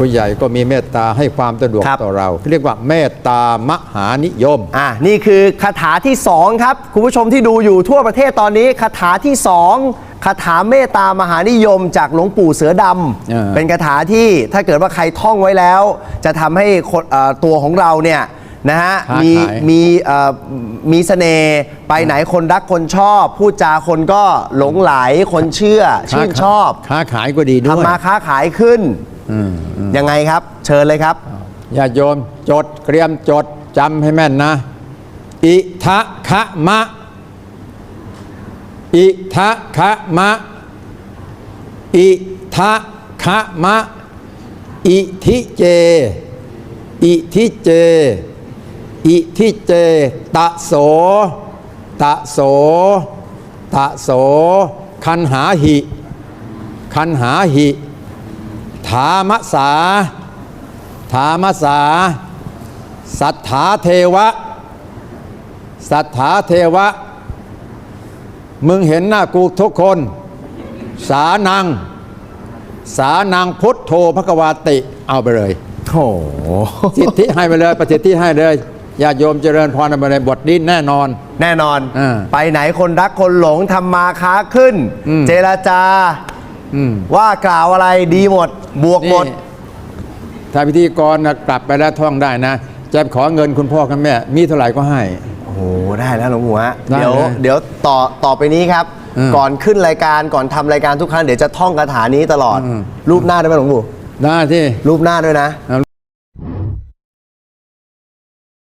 ผู้ใหญ่ก็มีเมตตาให้ความสะดวกครับ ต่อเรา เรียกว่าเมตตามหานิยม อะนี่คือคาถาที่ 2 ครับ คุณผู้ชมที่ดูอยู่ทั่วประเทศตอนนี้คาถาที่ 2คาถาเมตตามหานิยมจากหลวงปู่เสือดเออำเป็นคาถาที่ถ้าเกิดว่าใครท่องไว้แล้ว จะทำให้คนเอ่อตัวของเราเนี่ยนะฮะค้ามีขาย มีเอ่อมีเสน่ห์ไปไหนคนรักคนชอบ พูดจาคนก็หลงไหลคนเชื่อชื่นชอบค้าขายก็ดีด้วย ทำมาค้าขายขึ้น ยังไงครับ เชิญเลยครับญาติโยมจดเตรียมจดจำให้แม่นนะ อิทะคะมะ อิทะคะมะ อิทะคะมะ อิทิเจ อิทิเจ อิทิเจ ตะโส ตะโส ตะโส คันหาหิ คันหาหิ ถามสา ถามสา สัทธาเทวะ สัทธาเทวะ มึงเห็นหน้ากูทุกคน สานัง สานังพุทโธพระกวาติ เอาไปเลยโอ้โหสิทธิให้ไปเลยประสิทธิให้เลยญาติโยมเจริญพรเอาไปเลยบทนี้แน่นอน แน่นอนอ่าไปไหนคนรักคนหลงทำมาค้าขึ้นอืมเจรจา อืมว่ากล่าวอะไรดีหมด บวกหมด นี่ถ้าพิธีกรนะกลับไปแล้วท่องได้นะ จะขอเงินคุณพ่อคุณแม่ มีเท่าไหร่ก็ให้ โอ้โหได้แล้วหลวงปู่ฮะได้เดี๋ยวเลยเดี๋ยวต่อต่อไปนี้ครับ อืมก่อนขึ้นรายการก่อนทำรายการทุกครั้งเดี๋ยวจะท่องคาถานี้ตลอด อืม รูปหน้าได้ไหมหลวงปู่ ได้ที่ รูปหน้าด้วยนะ